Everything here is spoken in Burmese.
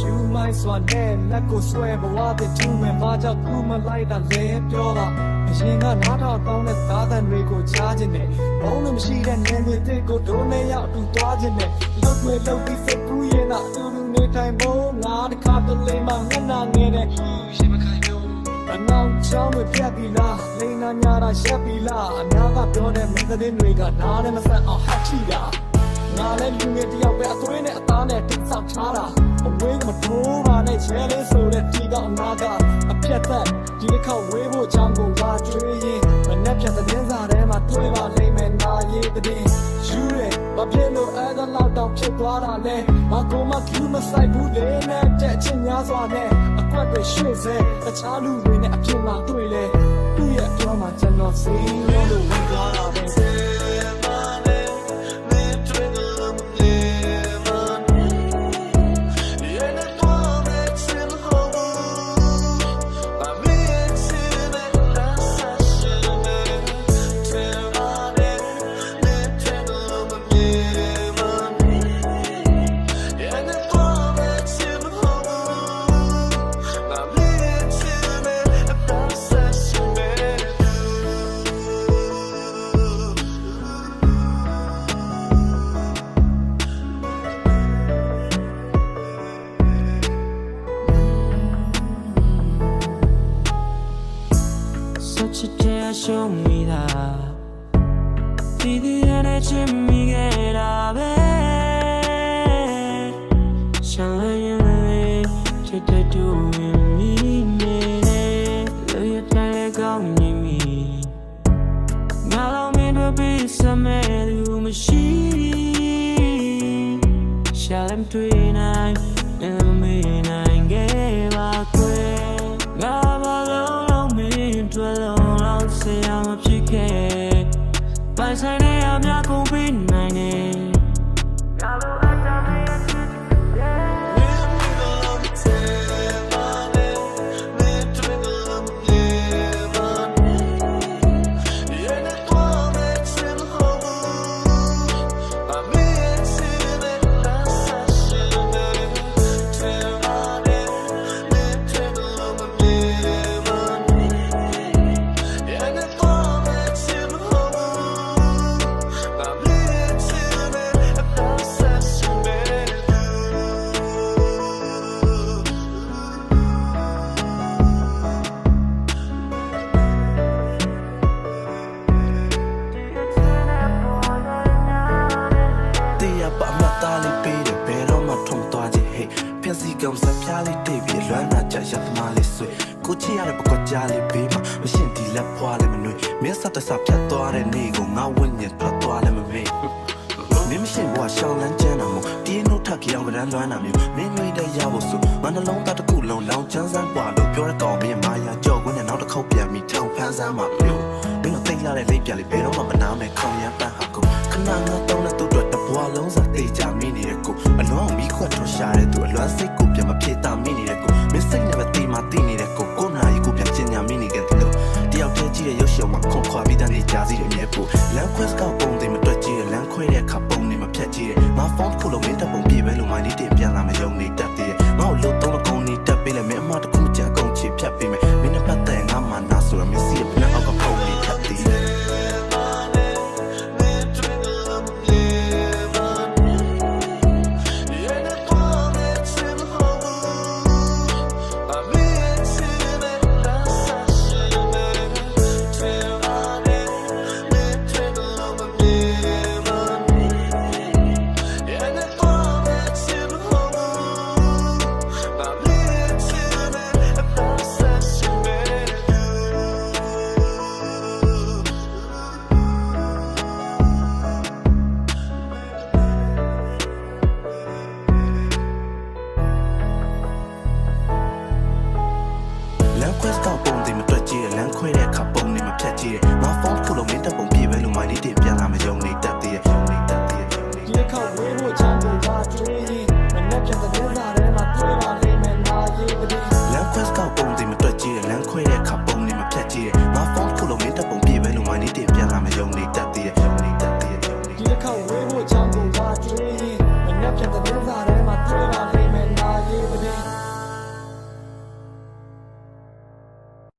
ယူမိုင်းစွာနဲ့လက်ကိုဆွဲဘဝတဲ့ကျူးမဲ့မကြောက်ကူမလိုက်တာလဲပြောတာအရင်ကနားထောင်တောင်းတဲ့သားတန်တွေကိုချားခြင်းနဲ့ဘုံလို့မရှိတဲ့နေတွေတဲ့ကိုဒိုးနဲ့ရောက်တူသွားခြင်းနဲ့လောက်တွေလောက်ပြီးစိတ်ကူးရင်တော့အတူတူနေထိုင်ဖို့ငါတခါတလေမှမျက်နှာငယ်တဲ့ရှိမခိုင်ဘူးအနောက်ချောင်းတွေပြတ်ပြီလားလိန်နာညာတာရှက်ပြီလားအများကပြောတဲ့မင်းသတင်းတွေကနားနဲ့မဆက်အောင်ဟတ်ချီတာ ငါလည်းလူငယ်တယောက်ပဲအသွေးနဲ့အသားနဲ့တိတ်ဆောက်ထားတာအဝေးကမထိုးပါနဲ့ချဲလေးဆိုတဲ့ဒီကအနာကအပြတ်သက်ဒီတစ်ခေါက်ဝေးဖို့ချောင်းကိုလာကျွေးရင်မနဲ့ဖြတ်တဲ့င်းစားထဲမှာတွေ့ပါလိမ့်မယ်နာရေးတဲ့ယူရဲဘာဖြစ်လို့အဲ့ဒါလောက်တောင်ဖြစ်သွားတာလဲမကောမကျူးမဆိုင်ဘူးလေနဲ့တဲ့ချင်းများစွာနဲ့အကွက်တွေရွှေ့စေတခြားလူတွေနဲ့အပြင်မှာတွေ့လေသူ့ရဲ့ပြောမှကျွန်တော်စီးလို့ဝင်သွားတာပဲ tear show me that Didi ene chimmi ge da be Shine le che te do mi me le Lo ya tai le gong ni mi Nga lo mi do be some lu ma shi Shall em tui nai Never ပို က်စီကောင်စပြားလေးတိတ်ပြီးလွမ်းနာကြရသမားလေးဆွေကိုချီရတဲ့ပကွက်ကြားလေးဘေးမှာမရှင်ဒီလက်ဖွာလေးမနှွေမင်းဆက်တဆဖြတ်သွားတဲ့နေ့ကိုငါဝိညာဉ်ထွက်သွားလည်းမမေ့မင်းမရှိဘွာရှောင်းလန်းကျန်းတာမို့တီးနို့ထက်ကြောင်ကရန်လွမ်းတာမျိုးမင်းမျိုးတဲ့ရဖို့ဆိုငါနှလုံးသားတစ်ခုလုံးလောင်ချမ်းစမ်းပွားလို့ပြောတဲ့ကောင်မင်းမာယာကြောက်ခွင်းနဲ့နောက်တစ်ခေါက်ပြန်ပြီးထောင်ဖန်းစမ်းမှာမျိုးမင်းတို့သိလာတဲ့လိပ်ပြလေးဘယ်တော့မှမနာမဲ့ခေါင်ရမ်းပန်းဟာကိုခဏငါတောင်းတဲ့သူ့အတွက် တဘွားလုံးစားတေးကြမိနေတဲ့ကိုအလွန်မီးခွက်ထွက်ရှာတဲ့သူအလွမ်းစိတ်ကိုပြန်မဖြစ်တာမိနေတဲ့ကိုမင်းစိတ်နဲ့မတီးမှတီးနေတဲ့ကိုကိုနာရီကိုပြန်ကျင်ညာမိနေခဲ့တယ်လို့တယောက်တည်းကြည့်တဲ့ရုပ်ရှင်မှာခွန်ခွာပြီးတန်းနေကြစီတယ်အမြဲပို့လမ်းခွဲစကပုံတွေမတွက် Jumping out of my pillow